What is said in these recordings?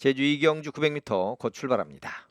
제주 이경주 900m 곧 출발합니다.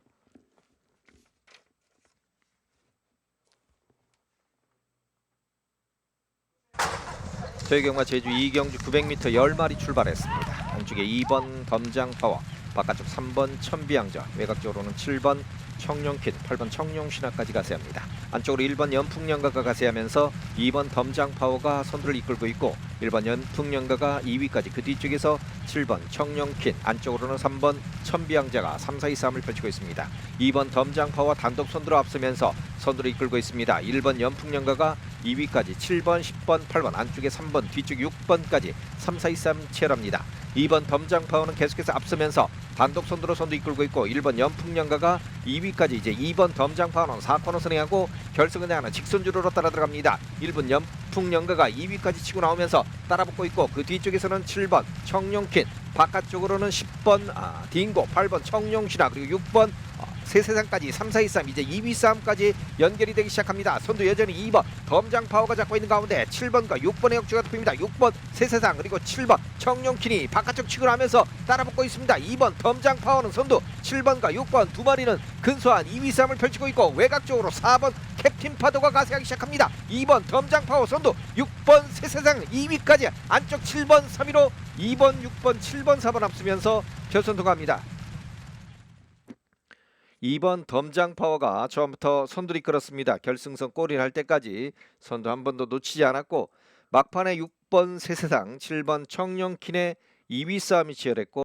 저희경과 제주 이경주 900m 10마리 출발했습니다. 안쪽에 2번 덤장 파워, 바깥쪽 3번 천비양자, 외곽쪽으로는 7번 청룡킨, 8번 청룡신화까지 가세합니다. 안쪽으로 1번 연풍연가가 가세하면서 2번 덤장 파워가 선두를 이끌고 있고 1번 연풍연가가 2위까지 그 뒤쪽에서 7번 청룡킨, 안쪽으로는 3번 천비양자가 3, 4, 2, 3을 펼치고 있습니다. 2번 덤장 파워 단독 선두로 앞서면서 선두를 이끌고 있습니다. 1번 연풍연가가 2위까지 7번, 10번, 8번 안쪽에 3번, 뒤쪽 6번까지 3, 4, 2, 3 치열합니다. 2번 덤장 파워는 계속해서 앞서면서 단독 선두로 선두 이끌고 있고 1번 연풍연가가 2위까지 이제 2번 덤장 파워는 4코너 선행하고 결승을 향하는 직선주로로 따라 들어갑니다. 1번 연풍연가가 2위까지 치고 나오면서 따라붙고 있고 그 뒤쪽에서는 7번 청룡킨 바깥쪽으로는 10번 아, 딩고 8번 청룡신화 그리고 6번 어, 세세상까지 3, 4, 2, 3 이제 2위 싸움까지 연결이 되기 시작합니다. 선두 여전히 2번 덤장 파워가 잡고 있는 가운데 7번과 6번의 역주가 톱입니다. 6번 세세상 그리고 7번 청룡킨이 바깥쪽 치고 나면서 따라붙고 있습니다. 2번 덤장 파워는 선두 7번과 6번 두 마리는 근소한 2위 싸움을 펼치고 있고 외곽 쪽으로 4번 캡틴 파도가 가세하기 시작합니다. 2번 덤장 파워 선두 6번 세세상 2위까지 안쪽 7번 3위로 2번 6번 7번 4번 앞서면서 결선 통과합니다. 2번 덤장 파워가 처음부터 선두를 이끌었습니다. 결승선 골을 할 때까지 선두 한 번도 놓치지 않았고 막판에 6번 세세상, 7번 청룡킨의 2위 싸움이 치열했고